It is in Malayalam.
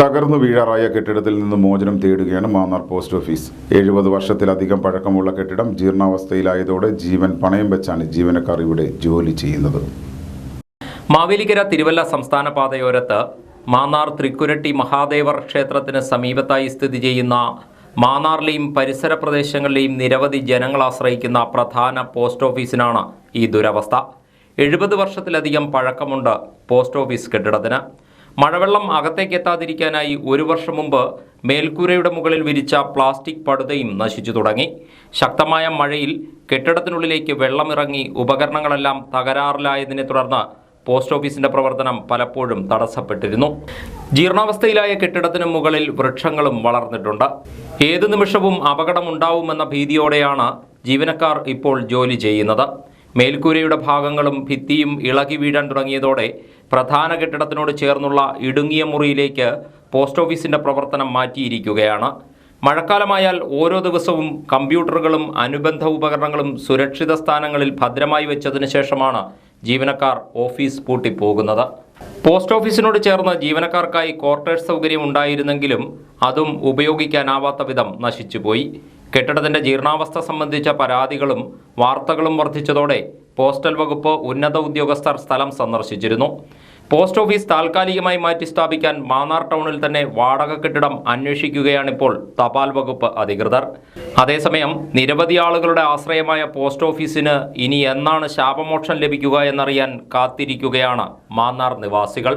തകർന്നു വീഴാറായ കെട്ടിടത്തിൽ നിന്ന് മോചനം തേടുകയാണ് മാന്നാർ പോസ്റ്റ് ഓഫീസ്. എഴുപത് വർഷത്തിലധികം പഴക്കമുള്ള കെട്ടിടം ജീർണാവസ്ഥയിലായതോടെ ജീവൻ പണയം വെച്ചാണ് ജീവനക്കാർ ഇവിടെ ജോലി ചെയ്യുന്നത്. മാവേലിക്കര തിരുവല്ല സംസ്ഥാന പാതയോരത്ത് മാന്നാർ തൃക്കുരട്ടി മഹാദേവർ ക്ഷേത്രത്തിന് സമീപത്തായി സ്ഥിതി ചെയ്യുന്ന മാന്നാറിലെയും പരിസര പ്രദേശങ്ങളിലെയും നിരവധി ജനങ്ങൾ ആശ്രയിക്കുന്ന പ്രധാന പോസ്റ്റ് ഓഫീസിനാണ് ഈ ദുരവസ്ഥ. എഴുപത് വർഷത്തിലധികം പഴക്കമുണ്ട് പോസ്റ്റ് ഓഫീസ് കെട്ടിടത്തിന്. മഴവെള്ളം അകത്തേക്ക് എത്താതിരിക്കാനായി ഒരു വർഷം മുമ്പ് മേൽക്കൂരയുടെ മുകളിൽ വിരിച്ച പ്ലാസ്റ്റിക് പടുതയും നശിച്ചു തുടങ്ങി. ശക്തമായ മഴയിൽ കെട്ടിടത്തിനുള്ളിലേക്ക് വെള്ളമിറങ്ങി ഉപകരണങ്ങളെല്ലാം തകരാറിലായതിനെ തുടർന്ന് പോസ്റ്റ് ഓഫീസിന്റെ പ്രവർത്തനം പലപ്പോഴും തടസ്സപ്പെട്ടിരുന്നു. ജീർണാവസ്ഥയിലായ കെട്ടിടത്തിന് മുകളിൽ വൃക്ഷങ്ങളും വളർന്നിട്ടുണ്ട്. ഏതു നിമിഷവും അപകടമുണ്ടാവുമെന്ന ഭീതിയോടെയാണ് ജീവനക്കാർ ഇപ്പോൾ ജോലി ചെയ്യുന്നത്. മേൽക്കൂരയുടെ ഭാഗങ്ങളും ഭിത്തിയും ഇളകി വീഴാൻ തുടങ്ങിയതോടെ പ്രധാന കെട്ടിടത്തിനോട് ചേർന്നുള്ള ഇടുങ്ങിയ മുറിയിലേക്ക് പോസ്റ്റ് ഓഫീസിന്റെ പ്രവർത്തനം മാറ്റിയിരിക്കുകയാണ്. മഴക്കാലമായാൽ ഓരോ ദിവസവും കമ്പ്യൂട്ടറുകളും അനുബന്ധ ഉപകരണങ്ങളും സുരക്ഷിത സ്ഥാനങ്ങളിൽ ഭദ്രമായി വെച്ചതിന് ശേഷമാണ് ജീവനക്കാർ ഓഫീസ് പൂട്ടിപ്പോകുന്നത്. പോസ്റ്റ് ഓഫീസിനോട് ചേർന്ന് ജീവനക്കാർക്കായി ക്വാർട്ടേഴ്സ് സൗകര്യം ഉണ്ടായിരുന്നെങ്കിലും അതും ഉപയോഗിക്കാനാവാത്ത വിധം നശിച്ചുപോയി. കെട്ടിടത്തിന്റെ ജീർണാവസ്ഥ സംബന്ധിച്ച പരാതികളും വാർത്തകളും വർദ്ധിച്ചതോടെ പോസ്റ്റൽ വകുപ്പ് ഉന്നത ഉദ്യോഗസ്ഥർ സ്ഥലം സന്ദർശിച്ചിരുന്നു. പോസ്റ്റ് ഓഫീസ് താൽക്കാലികമായി മാറ്റി സ്ഥാപിക്കാൻ മാന്നാർ ടൗണിൽ തന്നെ വാടക കെട്ടിടം അന്വേഷിക്കുകയാണിപ്പോൾ തപാൽ വകുപ്പ് അധികൃതർ. അതേസമയം നിരവധി ആളുകളുടെ ആശ്രയമായ പോസ്റ്റ് ഓഫീസിന് ഇനി എന്നാണ് ശാപമോക്ഷം ലഭിക്കുക എന്നറിയാൻ കാത്തിരിക്കുകയാണ് മാന്നാർ നിവാസികൾ.